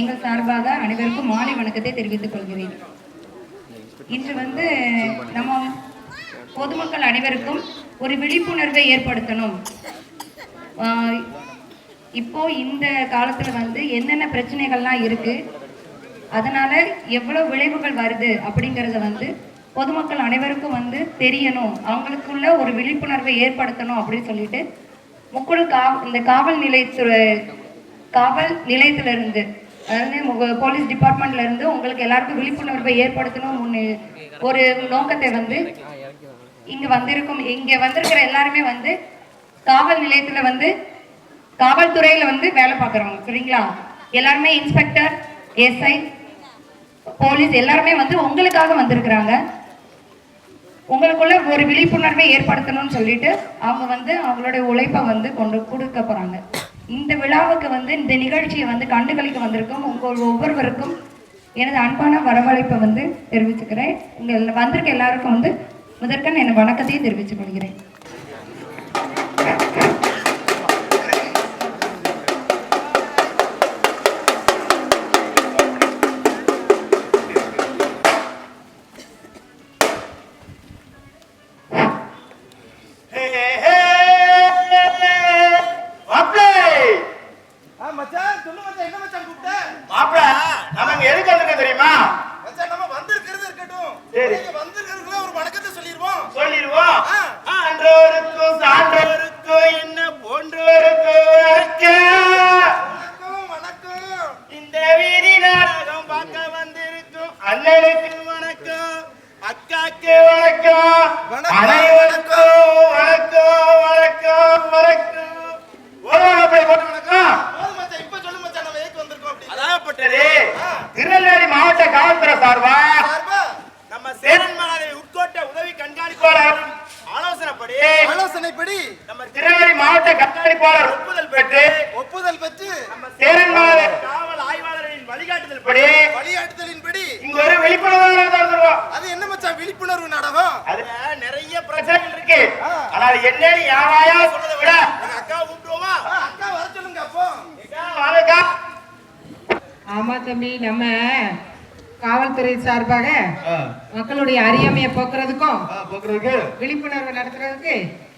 எங்கள் சார்பாக அனைவருக்கும் மாலை வணக்கத்தை தெரிவித்துக் கொள்கிறேன். இன்று வந்து நம்ம பொதுமக்கள் அனைவருக்கும் ஒரு விழிப்புணர்வை ஏற்படுத்தணும். இப்போ இந்த காலத்துல வந்து என்னென்ன பிரச்சனைகள்லாம் இருக்கு அதனால எவ்வளவு விளைவுகள் வருது அப்படிங்கறத வந்து பொதுமக்கள் அனைவருக்கும் வந்து தெரியணும். அவங்களுக்குள்ள ஒரு விழிப்புணர்வை ஏற்படுத்தணும் அப்படின்னு சொல்லிட்டு முக்குழு கா இந்த காவல் நிலையத்து காவல் நிலையத்திலிருந்து அதாவது போலீஸ் டிபார்ட்மெண்ட்ல இருந்து உங்களுக்கு எல்லாருக்கும் விழிப்புணர்வை ஏற்படுத்தணும் ஒண்ணு ஒரு நோக்கத்தை வந்து இங்க வந்திருக்கும் இங்க வந்திருக்கிற எல்லாருமே வந்து காவல் நிலையத்துல வந்து காவல்துறையில வந்து வேலை பார்க்குறவங்க சரிங்களா? எல்லாருமே இன்ஸ்பெக்டர் எஸ்ஐ போலீஸ் எல்லாருமே வந்து உங்களுக்காக வந்திருக்கிறாங்க. உங்களுக்குள்ள ஒரு விழிப்புணர்வை ஏற்படுத்தணும்னு சொல்லிட்டு அவங்க வந்து அவங்களுடைய உழைப்பை வந்து கொண்டு கொடுக்க போறாங்க. இந்த விழாவுக்கு வந்து இந்த நிகழ்ச்சியை வந்து கண்டுகளிக்க வந்திருக்கும் உங்கள் ஒவ்வொருவருக்கும் எனது அன்பான வரவழைப்பை வந்து தெரிவிச்சுக்கிறேன். உங்கள் வந்திருக்க எல்லாருக்கும் வந்து முதற்கன் என் வணக்கத்தையும் தெரிவித்துக் கொள்கிறேன். அண்ணனுக்கு வணக்கம். அக்காக்கு வணக்கம். வணக்கம். அனைவருக்கும் வணக்கம் வணக்கம் வணக்கம். திருநெல்வேலி மாவட்ட காவல்துறை சார்பா? நம்ம சேரன் மகாதேவி உட்கோட்ட உதவி கண்காணிப்பாளர் ஆலோசனைப்படி ஆலோசனைப்படி நம்ம திருநெல்வேலி மாவட்ட கண்காணிப்பாளர் ஒப்புதல் பெற்று ஒப்புதல் பெற்று நம்ம சேரன் மகாதேவி காவல் ஆய்வாளரின் வழிகாட்டுதல் படி. வழிகாட்டுதலின்படி இங்க ஒரு விழிப்புணர்வு நாடகம் தருவோம் அது என்ன மச்சான் விழிப்புணர்வு நாடகம் அதுல நிறைய பிரச்சனைகள் இருக்கு ஆ. ஆனா அது என்னன்னு யாராயா சொல்றதை விட. அக்கா கூப்பிடுவோமா? அக்கா வர சொல்லுங்க அப்போ. அக்கா, வாங்கக்கா. ஆமா தம்பி நம்ம காவல்துறை சார்பாக மக்களுடைய அறியாமையை போக்குறதுக்கும் பாக்குறதுக்கு. விழிப்புணர்வு நடத்துறதுக்கு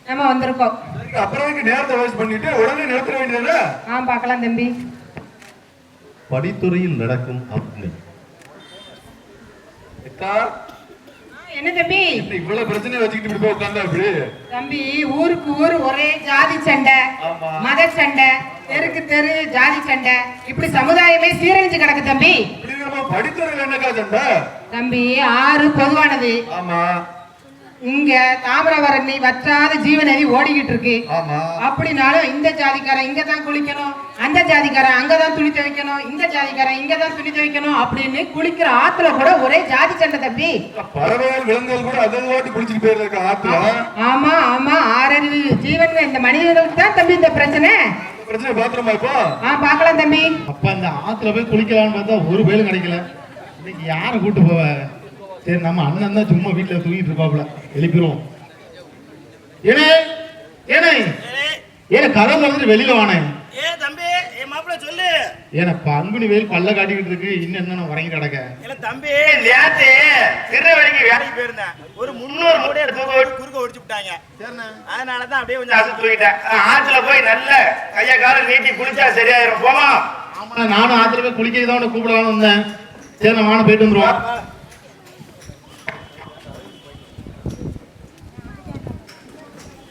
நம்ம வந்திருக்கோம். அப்புறம் நேரத்தை வேஸ்ட் பண்ணிட்டு உடனே நிறுத்த வேண்டியது? ஆ பார்க்கலாம் தம்பி. படித்துறையில் நடக்கும் அப்படி அக்கா ஆ, என்ன தம்பி? இவ்வளவு பிரச்சனை வச்சுக்கிட்டு இப்படி போய் உட்கார்ந்தா அப்படி தம்பி ஊருக்கு ஊர் ஒரே ஜாதி சண்டை. மத சண்டை தெருக்கு தெரு ஜாதி சண்டை. இப்படி சமுதாயமே சீரழிஞ்சு கிடக்கு தம்பி. படித்துறையில் என்னக்கா சண்டை? தம்பி ஆறு பொதுவானது. ஆமா. இங்க தாமிரபரணி வற்றாத ஜீவநதி ஓடிக்கிட்டு இருக்கு ஆமா. அப்படினாலும் இந்த ஜாதிக்காரன் இங்க தான் குளிக்கணும் அந்த ஜாதிக்காரன் அங்க தான் துணி துவைக்கணும் இந்த ஜாதிக்காரன் இங்க தான் துணி துவைக்கணும் அப்படின்னு குளிக்கிற ஆத்துல கூட ஒரே ஜாதி சண்டை தம்பி. பறவைகள் விலங்குகள் கூட அதை ஓட்டி குளிச்சுட்டு போயிருக்க ஆத்துல. ஆமா ஆமா ஆறறிவு ஜீவன்கள் இந்த மனிதர்களுக்கு தான் தம்பி இந்த பிரச்சனை. இந்த பிரச்சனை பாத்திரமா இப்போ? ஆ பார்க்கலாம் தம்பி. அப்ப அந்த ஆத்துல போய் குளிக்கலாம்னு பார்த்தா ஒரு பேரும் கிடைக்கல. இன்னைக்கு யாரை கூட்டு போவ? சரி நம்ம அண்ணன் தான் சும்மா வீட்டுல தூங்கிட்டு இருப்பாப்ல எழுப்பிடுவோம் ஏனே ஏனே ஏன கதை வெளியில வானே. ஏ தம்பி ஏ மாப்பிள சொல்லு. ஏன பங்குனி வெயில் பல்ல காட்டிக்கிட்டு இருக்கு. இன்னும் என்ன உறங்கி கிடக்க? இல்ல தம்பி. நேத்து திருநெல்வேலிக்கு வேலைக்கு போயிருந்தேன். ஒரு முன்னூறு மூட்டையை தூக்க ஓடி குறுக்க ஒடிச்சு விட்டாங்க. அதனாலதான் அப்படியே கொஞ்சம் அசு தூக்கிட்டேன். ஆத்துல போய் நல்ல கைய கால நீட்டி குளிச்சா சரியாயிரும். போமா ஆமா நானும் ஆத்துல போய் குளிக்க தான் கூப்பிடலாம்னு வந்தேன். சரி நான் வான போயிட்டு வந்துருவோம்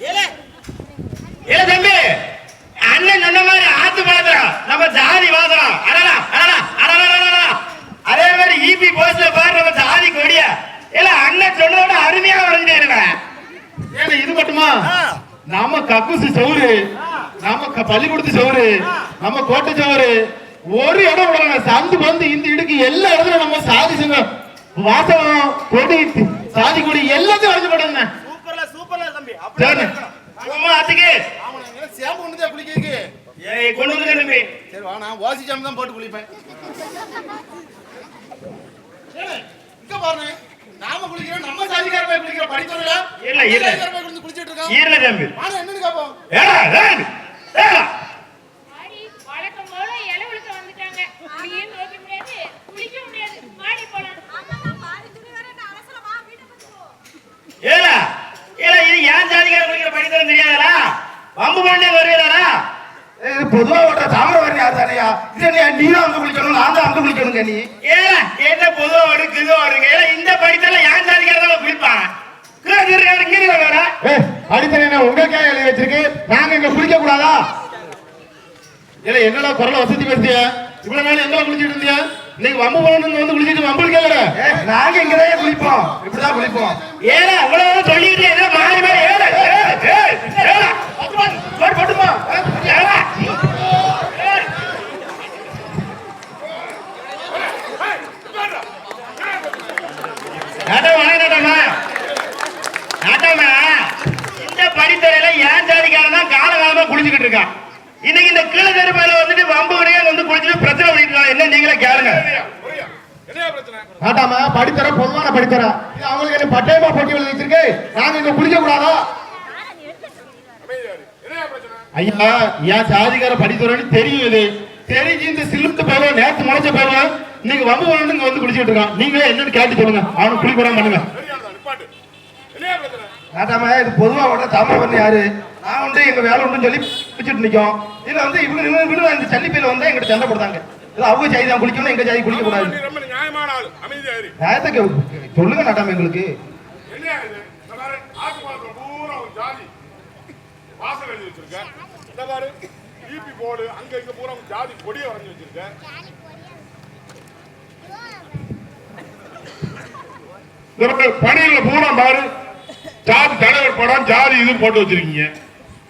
ஏல ஏல தம்பி அண்ணன் சொன்ன மாதிரி ஆத்து பாத்திரம் நம்ம ஜாதி பாத்திரம் அடடா அடடா அடடா அடடா அதே மாதிரி ஈபி போஸ்ட்ல பாரு நம்ம ஜாதி கொடிய இல்ல அண்ணன் சொன்னதோட அருமையா வரைஞ்சிருவேன் ஏன்னா இது மட்டுமா நம்ம கக்கூசு சவுரு நம்ம க- பள்ளிக்கூடத்து சவுரு நம்ம கோட்டை சவுரு ஒரு இடம் விடல சந்து வந்து இந்த இடுக்கு எல்லா இடத்துல நம்ம சாதி சங்கம் வாசகம் கொடி சாதி கொடி எல்லாத்தையும் வரைஞ்சு போடுங்க சூப்பர்ல சூப்பர்ல தம்பி. சரி. சும்மா நான் சேம்பு ஒண்ணு தான் குளிக்கிறதுக்கு. ஏய் கொண்டு வந்து தம்பி. சரி வா நான் வாசி ஜாம் தான் போட்டு குளிப்பேன். இங்க பாருங்க நாம குளிக்கிறோம் நம்ம சாதிக்கார போய் குளிக்கிற படித்துறையில இல்ல, இல்ல. குளிச்சிட்டு இருக்கோம் ஈரல தம்பி. ஆனா என்னன்னு கேப்போம்? ஏடா ஏடா ஆடி வழக்கம் போல இளவுலுக்கு வந்துட்டாங்க நீ வம்பு பண்ணே வருவீரா இது பொதுவா ஓட்டுற தாமிரவரணி யார் தானையா இது நீ நீ தான் வந்து குளிக்கணும் நான் தான் வந்து குளிக்கணுங்க நீ. ஏல என்ன பொதுவா ஒரு கிது வருங்க ஏல இந்த படித்தல ஏன் சாதிக்காரதால குளிப்பான் அடித்தனை உங்களுக்கே எழுதி வச்சிருக்கு? நாங்க இங்க குளிக்க கூடாதா இல்ல என்னடா குரல வசதி பேசிய இவ்வளவு நாள் எங்க குளிச்சிட்டு இருந்தியா? இன்னைக்கு வம்பு போகணும்னு வந்து குளிச்சிட்டு வம்பு கேக்குற ஏ, நாங்க இங்கதான் குளிப்போம். இப்படிதான் குளிப்போம். ஏல அவ்வளவு சொல்லிட்டு மாறி மாறி ஏல ஏல ஏல ஏல போட்டு போட்டுமா ஏல நாட்டமா நாட்டமா நாட்டமா இந்த படித்துறையில ஏன் ஜாதிக்காரன் தான் காலகாலமா குளிச்சுக்கிட்டு இருக்கான் இன்னைக்கு இந்த கீழ தெருப்பையில வந்துட்டு வம்பு கிடையாது வந்து குளிச்சுட்டு பிரச்சனை பண்ணிட்டு என்ன நீங்களே கேளுங்க. ஆட்டாம படித்தர பொதுவான படித்தர? அவங்களுக்கு என்ன பட்டயமா போட்டி எழுதி வச்சிருக்கு? நாங்க இங்க குளிக்க கூடாதா ஐயா என் சாதிக்கார படித்துறன்னு தெரியும் இது. தெரிஞ்சு இந்த சிலுத்து பருவம் நேத்து முளைச்ச பருவம் இன்னைக்கு வம்பு வரணும் இங்க வந்து குளிச்சிட்டு இருக்கான். நீங்களே என்னன்னு கேட்டு சொல்லுங்க அவனுக்கு குளிக்கூடாம பண்ணுங்க. நாட்டாம இது பொதுவா ஓட்டுற தாமிரவரணி யாரு? நான் உண்டு எங்க வேலை உண்டுன்னு சொல்லி குளிச்சுட்டு நிக்கோம். இதுல வந்து இவங்க இவங்க இவங்க இந்த சல்லிப்பையில வந்தா எங்கிட்ட சண்டை போடுறாங்க. இது அவங்க ஜாதி தான் குளிக்கணும் எங்க ஜாதி குளிக்க கூடாது ரொம்ப நியாயமான ஆள் அமைதியா இரு நேரத்துக்கு சொல்லுங்க நாட்டாம எங்களுக்கு. பாரு பூரா வாசல் எழுதி வச்சிருக்க இந்த பாரு ஈபி போர்டு அங்க இங்க பூரா ஜாதி கொடியை வரைஞ்சி வச்சிருக்க இந்த பாரு, பணியில பூரா பாரு ஜாதி தலைவர் படம் ஜாதி இது போட்டு வச்சிருக்கீங்க.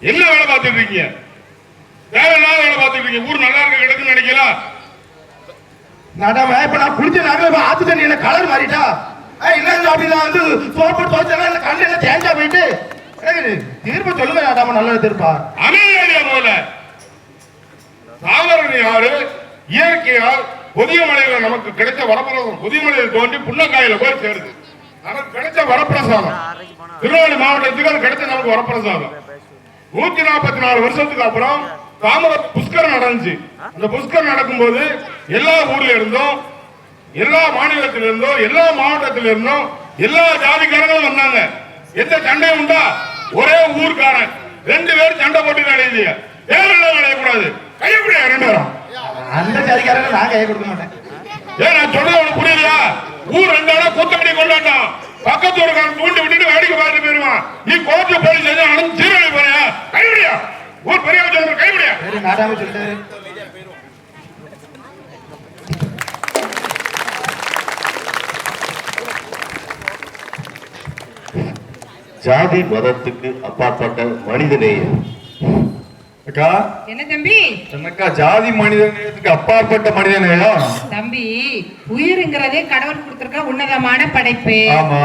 என்ன வேலை பார்த்துட்டு இருக்கீங்க? தேவையில்லாத வேலை பார்த்துட்டு இருக்கீங்க? ஊர் நல்லா இருக்க கிடக்குன்னு நினைக்கலாம் நாட்டாம இப்ப நான் குளிச்ச நாங்க இப்ப ஆத்து தண்ணி என்ன கலர் மாறிட்டா இல்ல இல்ல அப்படி நான் வந்து சோப்பு துவைச்சா இல்ல கண்ணு எல்லாம் தேஞ்சா போயிட்டு. தீர்ப்பு சொல்லுங்க நாட்டாம நல்ல தீர்ப்பா. அமைதியா போல. தாவரணி ஆறு இயற்கையால் புதிய மலையில நமக்கு கிடைச்ச வரப்பிரசாதம் புதிய மலையில் தோண்டி புன்னக்காயில போய் சேருது. நமக்கு கிடைச்ச வரப்பிரசாதம். திருநெல்வேலி மாவட்டத்துக்கு கிடைச்ச நமக்கு வரப்பிரசாதம். நூத்தி நாற்பத்தி நாலு வருஷத்துக்கு அப்புறம் தாமர புஷ்கரம் நடந்துச்சு. அந்த புஷ்கரம் நடக்கும்போது எல்லா ஊர்ல இருந்தும் எல்லா மாநிலத்திலிருந்தும் எல்லா மாவட்டத்திலிருந்தும் எல்லா ஜாதிக்காரங்களும் வந்தாங்க. எந்த சண்டையும் உண்டா? ஒரே ஊர்க்காரன். ரெண்டு பேரும் சண்டை போட்டு அடையுது எல்லாம் அடையக்கூடாது கையப்படியா ரெண்டு பேரும். அந்த ஜாதிக்காரங்க நான் கையை கொடுக்க மாட்டேன். ஏன் நான் சொல்றது உனக்கு புரியலையா ஊர் ரெண்டு இடம் கூத்தாடி கொண்டாட்டம் பக்கத்து ஊருக்காரன் தூண்டி விட்டுட்டு வேடிக்கை பார்த்து போயிருவான். நீ கோர்ட்டு போலீஸ் எதுவும் அனுப்பி சீரழி போறியா கைவிடியா ஊர் பெரிய சொல்ற கைவிடியா ஜாதி மதத்துக்கு அப்பாற்பட்ட மனிதநேயம் அக்கா. என்ன தம்பி? என்னக்கா ஜாதி மனிதநேயத்துக்கு அப்பாற்பட்ட மனிதநேயம் தம்பி உயிருங்கிறதே கடவுள் கொடுத்திருக்க உன்னதமான படைப்பு. ஆமா.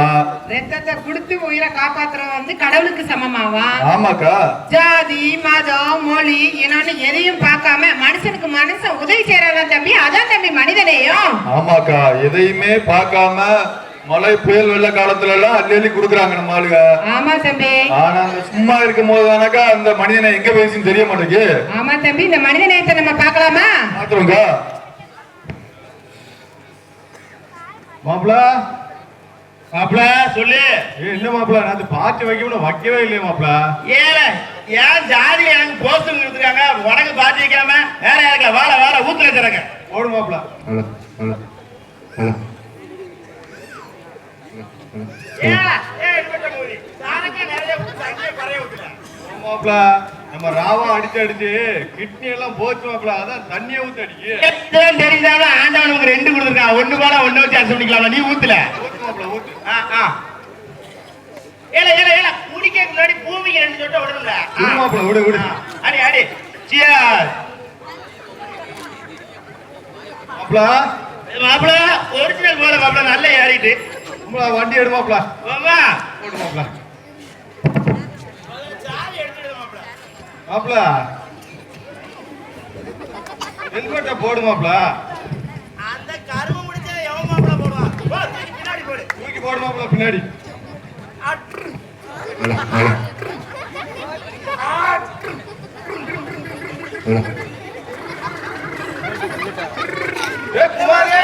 ரத்தத்தை கொடுத்து உயிரை காப்பாத்துறது வந்து கடவுளுக்கு சமமாவா? ஆமாக்கா. ஜாதி மதம் மொழி என்னன்னு எதையும் பார்க்காம மனுஷனுக்கு மனுஷன் உதவி செய்யறதான் தம்பி அதான் தம்பி மனிதநேயம் ஆமாக்கா. எதையுமே பார்க்காம மழை புயல் வெள்ள காலத்துல எல்லாம் அள்ளி கொடுக்குறாங்க நம்ம ஆளுங்க ஆமா தம்பி. ஆனா அந்த சும்மா இருக்கும் போது தானக்கா அந்த மனிதனை எங்க பேசின்னு தெரிய மாட்டேங்குது? ஆமா தம்பி இந்த மனிதநேயத்தை நம்ம பார்க்கலாமா? பாத்துருங்கக்கா மாப்பிள? மாப்பிள சொல்லு. ஏய், இல்ல மாப்பிள நான் பார்த்து வைக்கணும் வைக்கவே இல்லையே மாப்பிள. ஏல ஏன் ஜாதியில எனக்கு போஸ்ட் கொடுத்துருக்காங்க? உனக்கு பாத்து வைக்காம வேற யாருக்கா? வாழ வாழ ஊத்துல வச்சுருங்க ஓடு மாப்பிள. மாப்பிள நம்ம ராவா அடிச்சு அடிச்சு கிட்னி எல்லாம் போச்சு மாப்பிள. அதான் தண்ணியை ஊத்தி அடிக்கு. தெரிஞ்சாலும் ஆண்டவன் உங்க ரெண்டு கொடுத்துருக்கான் ஒண்ணு போல ஒண்ணு வச்சு அரிசி பண்ணிக்கலாமா நீ ஊத்துல. ஊத்து மாப்பிள ஊத்து. ஏல ஏல ஏல குடிக்க முன்னாடி பூமிக்கு ரெண்டு சொட்டை விடணும்ல. மாப்பிள விடு விடு. அடி அடி. Cheers. மாப்பிள. மாப்பிள ஒரிஜினல் போல மாப்பிள. நல்ல ஏறிட்டு. மாப்பிள வண்டி எடு மாப்பிள மாமா ஓடு மாப்பிள சாவி எடுத்துடு மாப்பிள. மாப்பிள ஹெல்மெட்டை போடு மாப்பிள. அந்த கரும்பு முடிச்ச எவன் மாப்பிள போடுவான்? போ, தூக்கி பின்னாடி போடு. தூக்கி போடு மாப்பிள பின்னாடி. அட்ரு. ஏ குமாரே.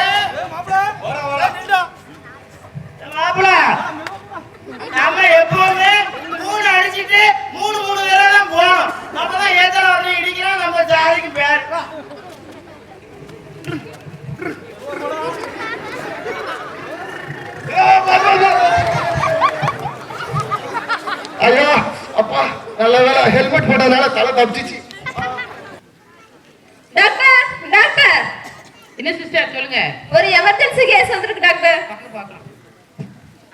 மாப்பிள நம்ம எப்பவுமே மூணு அடிச்சிட்டு மூணு மூணு பேரா தான் போகணும் ஹெல்மெட் போட்டதுனால தலை தப்பிச்சிச்சு டாக்டர் டாக்டர். என்ன சிஸ்டர் சொல்லுங்க. ஒரு எமர்ஜென்சி கேஸ் வந்திருக்கு டாக்டர். பார்க்க பார்க்கலாம்.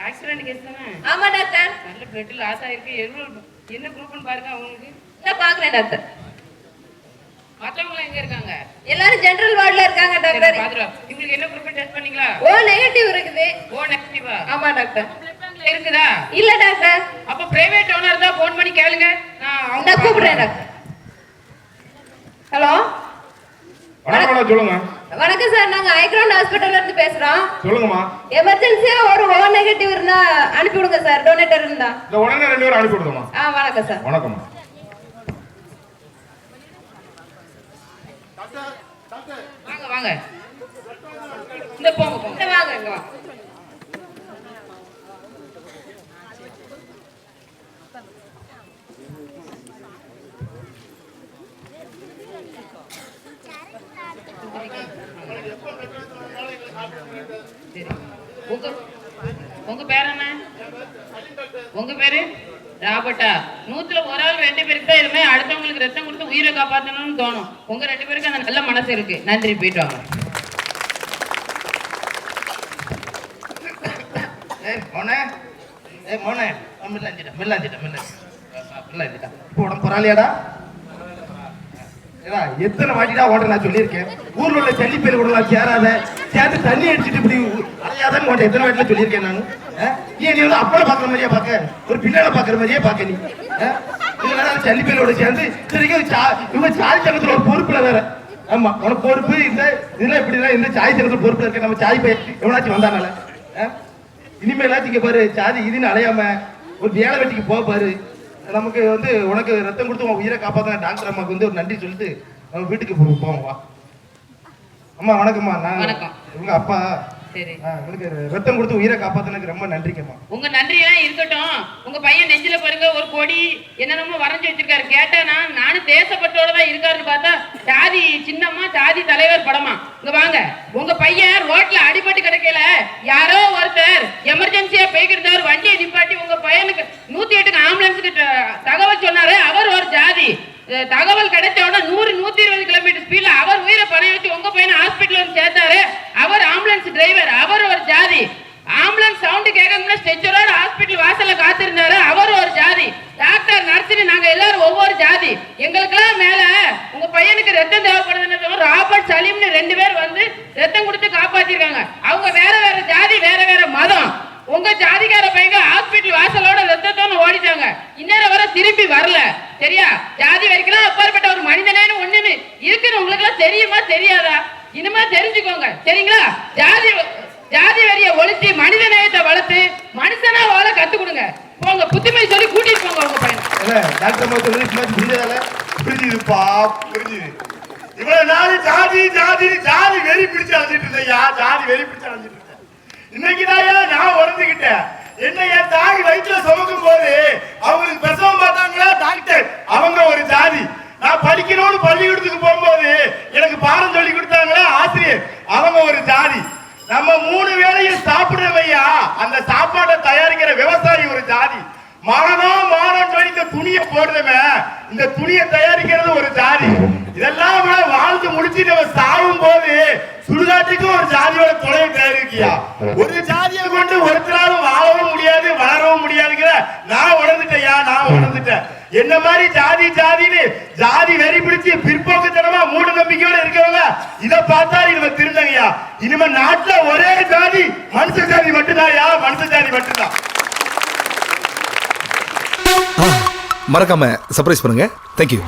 ஆக்சிடென்ட் கேஸ் தானே? ஆமா டாக்டர். நல்ல பிளட் லாஸ் ஆயிருக்கு. என்ன குரூப்னு பாருங்க அவங்களுக்கு நான் பாக்குறேன் டாக்டர். மற்றவங்க எங்க இருக்காங்க? எல்லாரும் ஜெனரல் வார்டுல இருக்காங்க டாக்டர். பாத்துருவோம் இவங்களுக்கு என்ன குரூப் டெஸ்ட் பண்ணீங்களா? ஓ நெகட்டிவ் இருக்குது. ஓ நெகட்டிவா ஆமா டாக்டர். இருக்குதா? இல்ல டாக்டர். அப்ப பிரைவேட் ஓனர் தான் ஃபோன் பண்ணி கேளுங்க. நான் கூப்பிடுறேன் டாக்டர் ஹலோ? வணக்கம் சொல்லுங்க. வணக்கம் சார் நாங்க ஐக்ரௌண்ட் ஹாஸ்பிட்டல்ல இருந்து பேசுறோம். சொல்லுங்கம்மா. எமர்ஜென்சியா ஒரு ஓ நெகட்டிவ் இருந்தா அனுப்பி விடுங்க சார் டொனேட்டர் இருந்தா. இந்த உடனே ரெண்டு பேரும் அனுப்பி விடுங்கம்மா. ஆ வணக்கம் சார். வணக்கம்மா. வாங்க வாங்க. இந்த போங்க போங்க. வாங்க இங்க வாங்க சரி உங்க உங்க பேர் என்ன உங்க பேரு ராபர்ட்டா நூத்துல ஒரு ஆள் ரெண்டு பேருக்கு தான் இதுமே அடுத்தவங்களுக்கு ரத்தம் கொடுத்து உயிரை காப்பாற்றணும்னு தோணும். உங்க ரெண்டு பேருக்கு அந்த நல்ல மனசு இருக்கு. நன்றி போயிட்டு வாங்க. ஏய் போனேன் ஏய் மோனே. மில்லாஞ்சிட்டா மில்லாஞ்சிட்டா மில்லாஞ்சிட்டா மில்லாஞ்சிட்டா இப்போ உடம்பு பரவாயில்லையாடா எத்தனை வாட்டிடா ஓட்ட நான் சொல்லியிருக்கேன்? ஊர்ல உள்ள ஜல்லி பேர் கூட நான் சேராத. சேர்ந்து தண்ணி அடிச்சுட்டு இப்படி அலையாதான் ஓட்ட எத்தனை வாட்டில சொல்லியிருக்கேன் நான்? ஏன் நீ வந்து அப்பளை பாக்குற மாதிரியே பாக்க ஒரு பின்னால பாக்குற மாதிரியே பாக்க நீ. ஆ? ஜல்லி பேரோட சேர்ந்து இத்தனைக்கும் சா- இவங்க சாய் சங்கத்துல ஒரு பொறுப்புல வேற. ஆமா உனக்கு பொறுப்பு இந்த இதெல்லாம் இப்படிலாம் இந்த சாய் சங்கத்துல பொறுப்புல இருக்க நம்ம சாய் பையன் எவ்வளாச்சும் வந்தானால. ஆ? இனிமேலாச்சும் இங்க பாரு சாதி இதுன்னு அலையாம ஒரு வேலை வெட்டிக்கு போக பாரு. நமக்கு வந்து உனக்கு ரத்தம் கொடுத்து உன் உயிரை காப்பாத்தின டாக்டர் அம்மாக்கு வந்து ஒரு நன்றி சொல்லிட்டு நம்ம வீட்டுக்கு போவோம் வா அம்மா வணக்கம்மா நான். உங்க அப்பா உங்களுக்கு ரத்தம் கொடுத்து உயிரை காப்பாத்தினதுக்கு ரொம்ப நன்றிக்கம்மா. உங்க நன்றி எல்லாம் இருக்கட்டும். உங்க பையன் நெஞ்சில பாருங்க ஒரு கொடி என்னென்னமோ வரைஞ்சு வச்சிருக்காரு. கேட்டா நான் நானும் தேசப்பட்டோட தான் இருக்காருன்னு பார்த்தா ஜாதி சின்னம்மா ஜாதி தலைவர் படமா. இங்க வாங்க. உங்க பையன் ரோட்ல அடிபட்டு கிடைக்கல யாரோ ஒருத்தர் எமர்ஜென்சியா போய்க்கிறவர் வண்டியை நிப்பாட்டி உங்க பையனுக்கு நூத்தி எட்டுக்கு ஆம்புலன்ஸுக்கு தகவல் சொன்னாரு. அவர் ஒரு ஜாதி. தகவல் கிடைச்ச உடனே நூறு நூத்தி இருபது கிலோமீட்டர் ஸ்பீட்ல அவர் உயிரை பணம் வச்சு உங்க பையனை ஹாஸ்பிட்டல் வந்து சேர்த்தாரு. அவர் ஆம்புலன்ஸ் டிரைவர் அவர் ஒரு ஜாதி. ஆம்புலன்ஸ் சவுண்ட் கேட்கணும்னா ஸ்ட்ரெச்சரோட ஹாஸ்பிட்டல் வாசல்ல காத்திருந்தாரு. அவர் ஒரு ஜாதி. டாக்டர் நர்ஸ்னு நாங்க எல்லாரும் ஒவ்வொரு ஜாதி. எங்களுக்கெல்லாம் மேல உங்க பையனுக்கு ரத்தம் தேவைப்படுதுன்னு ராபர்ட் சலீம்னு ரெண்டு பேர் வந்து ரத்தம் கொடுத்து காப்பாத்திருக்காங்க. அவங்க வேற வேற ஜாதி வேற வேற மதம் உங்க ஜாதிக்கார பையங்க ஹாஸ்பிட்டல் வாசலோட ரத்தத்தோன்னு ஓடிட்டாங்க இந்நேரம் வர திருப்பி வரல சரியா ஜாதி வரைக்கும் அப்பாற்பட்ட ஒரு மனிதனேன்னு ஒண்ணுன்னு இருக்குன்னு உங்களுக்கு எல்லாம் தெரியுமா தெரியாதா இனிமே தெரிஞ்சுக்கோங்க சரிங்களா ஜாதி ஜாதி வெறிய ஒழிச்சு மனித நேயத்தை வளர்த்து மனுஷனா வாழ கத்து கொடுங்க போங்க புத்திமை சொல்லி கூட்டிட்டு போங்க உங்க பையனை இல்ல டாக்டர் அம்மா சொல்லி புரிஞ்சதால புரிஞ்சுதுப்பா புரிஞ்சுது இவ்வளவு நாள் ஜாதி ஜாதி ஜாதி வெறி பிடிச்சு அழைச்சிட்டு இருந்தையா ஜாதி வெறி இன்னைக்குதாயா நான் உணர்ந்துகிட்டேன் என்ன என் தாய் வயிற்றுல சுமக்கும் போது அவங்களுக்கு பிரசவம் பார்த்தாங்களா? டாக்டர் அவங்க ஒரு ஜாதி. நான் படிக்கணும்னு பள்ளிக்கூடத்துக்கு போகும்போது எனக்கு பாடம் சொல்லி கொடுத்தாங்களா? ஆசிரியர் அவங்க ஒரு ஜாதி. நம்ம மூணு வேளையும் சாப்பிடுறவையா அந்த சாப்பாட்டை தயாரிக்கிற விவசாயி ஒரு ஜாதி. மானம் மானம் சொல்லி இந்த துணியை போடுறவன் இந்த துணியை தயாரிக்கிறது ஒரு ஜாதி. இதெல்லாம் வாழ்ந்து முடிச்சு நம்ம சாகும் போது சுடுகாட்டுக்கும் ஒரு ஜாதியோட துணையை தயாரிக்கியா ஒரு ஜாதியை கொண்டு ஒருத்தராலும் வாழவும் முடியாது வளரவும் முடியாதுங்கிற நான் உணர்ந்துட்டேயா நான் உணர்ந்துட்டேன். என்ன மாதிரி ஜாதி ஜாதின்னு ஜாதி வெறி பிடிச்சு பிற்போக்குத்தனமா மூட நம்பிக்கையோட இருக்கவங்க இத பார்த்தா இனிமே திருந்தங்கய்யா. இனிமே நாட்டுல ஒரே ஜாதி மனுஷ ஜாதி மட்டும்தான்யா மனுஷ ஜாதி மட்டும்தான். மறக்காம சர்ப்ரைஸ் பண்ணுங்க. தேங்க்யூ